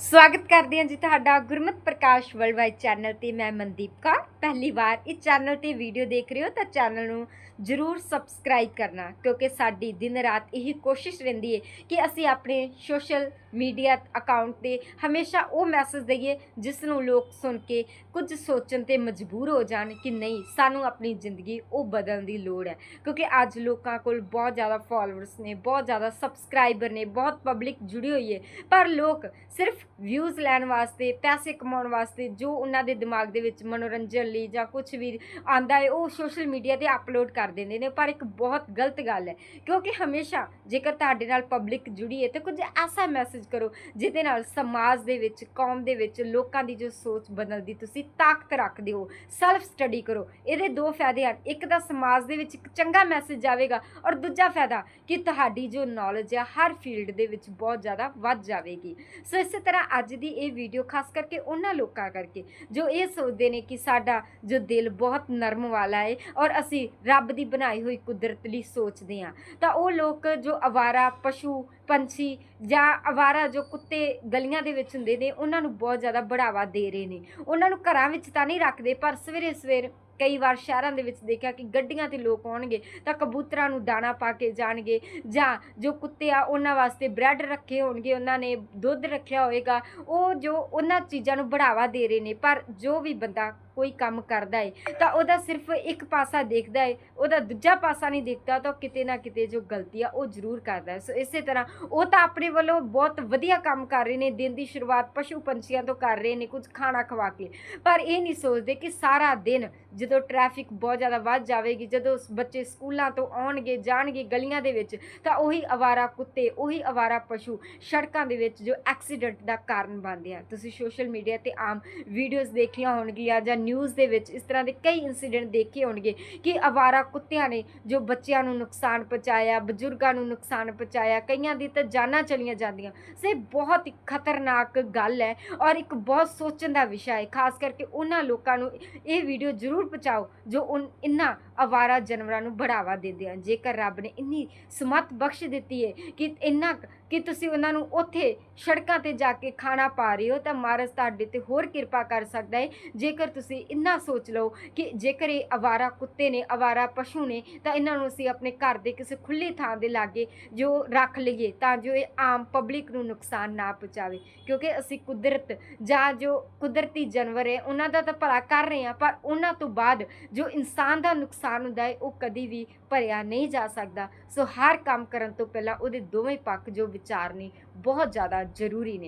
ਸਵਾਗਤ ਕਰਦੇ ਹਾਂ ਜੀ ਤੁਹਾਡਾ ਗੁਰਮਤ ਪ੍ਰਕਾਸ਼ ਵਰਲਡਵਾਈਡ ਚੈਨਲ ਤੇ, ਮੈਂ ਮਨਦੀਪ ਕੌਰ। ਪਹਿਲੀ ਵਾਰ ਇਸ ਚੈਨਲ ਤੇ ਵੀਡੀਓ ਦੇਖ ਰਹੇ ਹੋ ਤਾਂ ਚੈਨਲ ਨੂੰ ਜਰੂਰ ਸਬਸਕ੍ਰਾਈਬ ਕਰਨਾ, ਕਿਉਂਕਿ ਸਾਡੀ ਦਿਨ ਰਾਤ ਇਹੀ ਕੋਸ਼ਿਸ਼ ਰਹਿੰਦੀ ਹੈ ਕਿ ਅਸੀਂ ਆਪਣੇ ਸੋਸ਼ਲ ਮੀਡੀਆ ਅਕਾਊਂਟ ਤੇ ਹਮੇਸ਼ਾ ਉਹ ਮੈਸੇਜ ਦਈਏ, ਜਿਸ ਨੂੰ ਲੋਕ ਸੁਣ ਕੇ ਕੁਝ ਸੋਚਣ ਤੇ ਮਜਬੂਰ ਹੋ ਜਾਣ ਕਿ ਨਹੀਂ, ਸਾਨੂੰ ਆਪਣੀ ਜ਼ਿੰਦਗੀ ਉਹ ਬਦਲਣ ਦੀ ਲੋੜ ਹੈ। ਕਿਉਂਕਿ ਅੱਜ ਲੋਕਾਂ ਕੋਲ ਬਹੁਤ ਜ਼ਿਆਦਾ ਫਾਲੋਅਰਸ ਨੇ, ਬਹੁਤ ਜ਼ਿਆਦਾ ਸਬਸਕ੍ਰਾਈਬਰ ਨੇ, ਬਹੁਤ ਪਬਲਿਕ ਜੁੜੀ ਹੋਈ ਹੈ ਪਰ ਲੋਕ ਸਿਰਫ ਵਿਊਜ਼ ਲੈਣ ਵਾਸਤੇ, ਪੈਸੇ ਕਮਾਉਣ ਵਾਸਤੇ ਜੋ ਉਹਨਾਂ ਦੇ ਦਿਮਾਗ ਦੇ ਵਿੱਚ ਮਨੋਰੰਜਨ ਲਈ ਜਾਂ ਕੁਝ ਵੀ ਆਂਦਾ ਹੈ, ਉਹ ਸੋਸ਼ਲ ਮੀਡੀਆ ਤੇ ਅਪਲੋਡ ਕਰ ਦਿੰਦੇ ਨੇ। ਪਰ ਇੱਕ ਬਹੁਤ ਗਲਤ ਗੱਲ ਹੈ, ਕਿਉਂਕਿ ਹਮੇਸ਼ਾ ਜੇਕਰ ਤੁਹਾਡੇ ਨਾਲ ਪਬਲਿਕ ਜੁੜੀ ਹੈ, ਤਾਂ ਕੁਝ ਐਸਾ ਮੈਸੇਜ ਕਰੋ, ਜਿਹਦੇ ਨਾਲ ਸਮਾਜ ਦੇ ਵਿੱਚ, ਕੌਮ ਦੇ ਵਿੱਚ, ਲੋਕਾਂ ਦੀ ਜੋ ਸੋਚ ਬਦਲਦੀ ਤੁਸੀਂ ਤਾਕਤ ਰੱਖਦੇ ਹੋ ਸੈਲਫ ਸਟੱਡੀ ਕਰੋ। ਇਹਦੇ ਦੋ ਫਾਇਦੇ ਹਨ, ਇੱਕ ਤਾਂ ਸਮਾਜ ਦੇ ਵਿੱਚ ਇੱਕ ਚੰਗਾ ਮੈਸੇਜ ਜਾਵੇਗਾ ਔਰ ਦੂਜਾ ਫਾਇਦਾ ਕਿ ਤੁਹਾਡੀ ਜੋ ਨੌਲੇਜ ਹੈ, ਹਰ ਫੀਲਡ ਦੇ ਵਿੱਚ ਬਹੁਤ ਜ਼ਿਆਦਾ ਵੱਧ ਜਾਵੇਗੀ। ਸੋ ਇਸੇ ਤਰ੍ਹਾਂ ਅੱਜ ਦੀ ਇਹ ਵੀਡੀਓ ਖਾਸ ਕਰਕੇ ਉਹਨਾਂ ਲੋਕਾਂ ਕਰਕੇ ਜੋ ਇਹ ਸੋਚਦੇ ਨੇ ਕਿ ਸਾਡਾ ਜੋ ਦਿਲ ਬਹੁਤ ਨਰਮ ਵਾਲਾ ਹੈ ਔਰ ਅਸੀਂ ਰੱਬ ਦੀ ਬਣਾਈ ਹੋਈ ਕੁਦਰਤ ਲਈ ਸੋਚਦੇ ਹਾਂ। ਤਾਂ ਉਹ ਲੋਕ ਜੋ ਅਵਾਰਾ, ਪਸ਼ੂ ਪੰਛੀ ਜਾਂ ਅਵਾਰਾ ਜੋ ਕੁੱਤੇ ਗਲੀਆਂ ਦੇ ਵਿੱਚ ਹੁੰਦੇ ਨੇ, ਉਹਨਾਂ ਨੂੰ ਬਹੁਤ ਜ਼ਿਆਦਾ ਬੜਾਵਾ ਦੇ ਰਹੇ ਨੇ। ਉਹਨਾਂ ਨੂੰ ਘਰਾਂ ਵਿੱਚ ਤਾਂ ਨਹੀਂ ਰੱਖਦੇ, ਪਰ ਸਵੇਰੇ ਸਵੇਰ ਕਈ ਵਾਰ ਸ਼ਹਿਰਾਂ ਦੇ ਵਿੱਚ ਦੇਖਿਆ ਕਿ ਗੱਡੀਆਂ ਤੇ ਲੋਕ ਆਉਣਗੇ ਤਾਂ ਕਬੂਤਰਾਂ ਨੂੰ ਦਾਣਾ ਪਾ ਕੇ ਜਾਣਗੇ ਜਾਂ ਜੋ ਕੁੱਤੇ ਆ, ਉਹਨਾਂ ਵਾਸਤੇ ਬ੍ਰੈਡ ਰੱਖੇ ਹੋਣਗੇ, ਉਹਨਾਂ ਨੇ ਦੁੱਧ ਰੱਖਿਆ ਹੋਵੇਗਾ। ਉਹ ਜੋ ਉਹਨਾਂ ਚੀਜ਼ਾਂ ਨੂੰ ਬੜਾਵਾ ਦੇ ਰਹੇ ਨੇ, ਪਰ ਜੋ ਵੀ ਬੰਦਾ ਕੋਈ ਕੰਮ ਕਰਦਾ ਏ, ਤਾਂ ਉਹਦਾ ਸਿਰਫ ਇੱਕ ਪਾਸਾ ਦੇਖਦਾ ਏ, ਉਹਦਾ ਦੂਜਾ ਪਾਸਾ ਨਹੀਂ ਦੇਖਦਾ, ਤਾਂ ਕਿਤੇ ਨਾ ਕਿਤੇ ਜੋ ਗਲਤੀ ਆ, ਉਹ ਜ਼ਰੂਰ ਕਰਦਾ ਸੋ ਇਸੇ ਤਰ੍ਹਾਂ ਉਹ ਤਾਂ ਆਪਣੇ ਵੱਲੋਂ ਬਹੁਤ ਵਧੀਆ ਕੰਮ ਕਰ ਰਹੇ ਨੇ, ਦਿਨ ਦੀ ਸ਼ੁਰੂਆਤ ਪਸ਼ੂ ਪੰਛੀਆਂ ਤੋਂ ਕਰ ਰਹੇ ਨੇ, ਕੁਝ ਖਾਣਾ ਖਵਾ ਕੇ। ਪਰ ਇਹ ਨਹੀਂ ਸੋਚਦੇ ਕਿ ਸਾਰਾ ਦਿਨ ਜਦੋਂ ਟ੍ਰੈਫਿਕ ਬਹੁਤ ਜ਼ਿਆਦਾ ਵੱਧ ਜਾਵੇਗੀ, ਜਦੋਂ ਬੱਚੇ ਸਕੂਲਾਂ ਤੋਂ ਆਉਣਗੇ, ਜਾਣਗੇ ਗਲੀਆਂ ਦੇ ਵਿੱਚ, ਤਾਂ ਉਹੀ ਅਵਾਰਾ ਕੁੱਤੇ, ਉਹੀ ਅਵਾਰਾ ਪਸ਼ੂ ਸੜਕਾਂ ਦੇ ਵਿੱਚ ਜੋ ਐਕਸੀਡੈਂਟ ਦਾ ਕਾਰਨ ਬਣਦੇ ਆ। ਤੁਸੀਂ ਸੋਸ਼ਲ ਮੀਡੀਆ ਤੇ ਆਮ ਵੀਡੀਓਜ਼ ਦੇਖੀਆਂ ਹੋਣਗੀਆਂ ਜਾਂ ਨਿਊਜ਼ ਦੇ ਵਿੱਚ ਇਸ ਤਰ੍ਹਾਂ ਦੇ ਕਈ ਇਨਸੀਡੈਂਟ ਦੇਖੇ ਹੋਣਗੇ ਕਿ ਅਵਾਰਾ ਕੁੱਤਿਆਂ ਨੇ ਜੋ ਬੱਚਿਆਂ ਨੂੰ ਨੁਕਸਾਨ ਪਹੁੰਚਾਇਆ, ਬਜ਼ੁਰਗਾਂ ਨੂੰ ਨੁਕਸਾਨ ਪਹੁੰਚਾਇਆ, ਕਈਆਂ ਦੀ ਤਾਂ ਜਾਨਾਂ ਚਲੀਆਂ ਜਾਂਦੀਆਂ। ਸੇ ਬਹੁਤ ਹੀ ਖਤਰਨਾਕ ਗੱਲ ਹੈ ਔਰ ਇੱਕ ਬਹੁਤ ਸੋਚਣ ਦਾ ਵਿਸ਼ਾ ਹੈ। ਖਾਸ ਕਰਕੇ ਉਹਨਾਂ ਲੋਕਾਂ ਨੂੰ ਇਹ ਵੀਡੀਓ ਜ਼ਰੂਰ ਪਹੁੰਚਾਓ ਜੋ ਉਨ ਇਨ੍ਹਾਂ ਅਵਾਰਾ ਜਾਨਵਰਾਂ ਨੂੰ ਬੜਾਵਾ ਦਿੰਦੇ ਹਨ ਜੇਕਰ ਰੱਬ ਨੇ ਇੰਨੀ ਸਮਤ ਬਖਸ਼ ਦਿੱਤੀ ਹੈ ਕਿ ਇੰਨਾ ਕਿ ਤੁਸੀਂ ਉਹਨਾਂ ਨੂੰ ਉੱਥੇ ਸੜਕਾਂ ਤੇ ਜਾ ਕੇ ਖਾਣਾ ਪਾ ਰਹੇ ਹੋ, ਤਾਂ ਮਹਾਰਾਜ ਤੁਹਾਡੇ ਤੇ ਹੋਰ ਕਿਰਪਾ ਕਰ ਸਕਦਾ ਹੈ ਜੇਕਰ ਤੁਸੀਂ ਇੰਨਾ ਸੋਚ ਲਓ ਕਿ ਜੇਕਰ ਇਹ ਅਵਾਰਾ ਕੁੱਤੇ ਨੇ ਅਵਾਰਾ ਪਸ਼ੂ ਨੇ, ਤਾਂ ਇਹਨਾਂ ਨੂੰ ਅਸੀਂ ਆਪਣੇ ਘਰ ਦੇ ਕਿਸੇ ਖੁੱਲੀ ਥਾਂ ਦੇ ਲਾਗੇ ਜੋ ਰੱਖ ਲਈਏ, ਤਾਂ ਜੋ ਇਹ ਆਮ ਪਬਲਿਕ ਨੂੰ ਨੁਕਸਾਨ ਨਾ ਪਹੁੰਚਾਵੇ। ਕਿਉਂਕਿ ਅਸੀਂ ਕੁਦਰਤ ਜਾਂ ਜੋ ਕੁਦਰਤੀ ਜਾਨਵਰ ਹੈ ਉਹਨਾਂ ਦਾ ਤਾਂ ਭਲਾ ਕਰ ਰਹੇ ਹਾਂ, ਪਰ ਉਹਨਾਂ ਤੋਂ ਬਾਅਦ ਜੋ ਇਨਸਾਨ ਦਾ ਨੁਕਸਾਨ ਨੁਕਸਾਨ ਹੁੰਦਾ ਹੈ ਉਹ ਕਦੀ ਵੀ ਭਰਿਆ ਨਹੀਂ ਜਾ ਸਕਦਾ। ਸੋ ਹਰ ਕੰਮ ਕਰਨ ਤੋਂ ਪਹਿਲਾਂ ਉਹਦੇ ਦੋਵੇਂ ਪੱਖ ਜੋ ਵਿਚਾਰ ਨੇ, ਬਹੁਤ ਜ਼ਿਆਦਾ ਜ਼ਰੂਰੀ ਨੇ।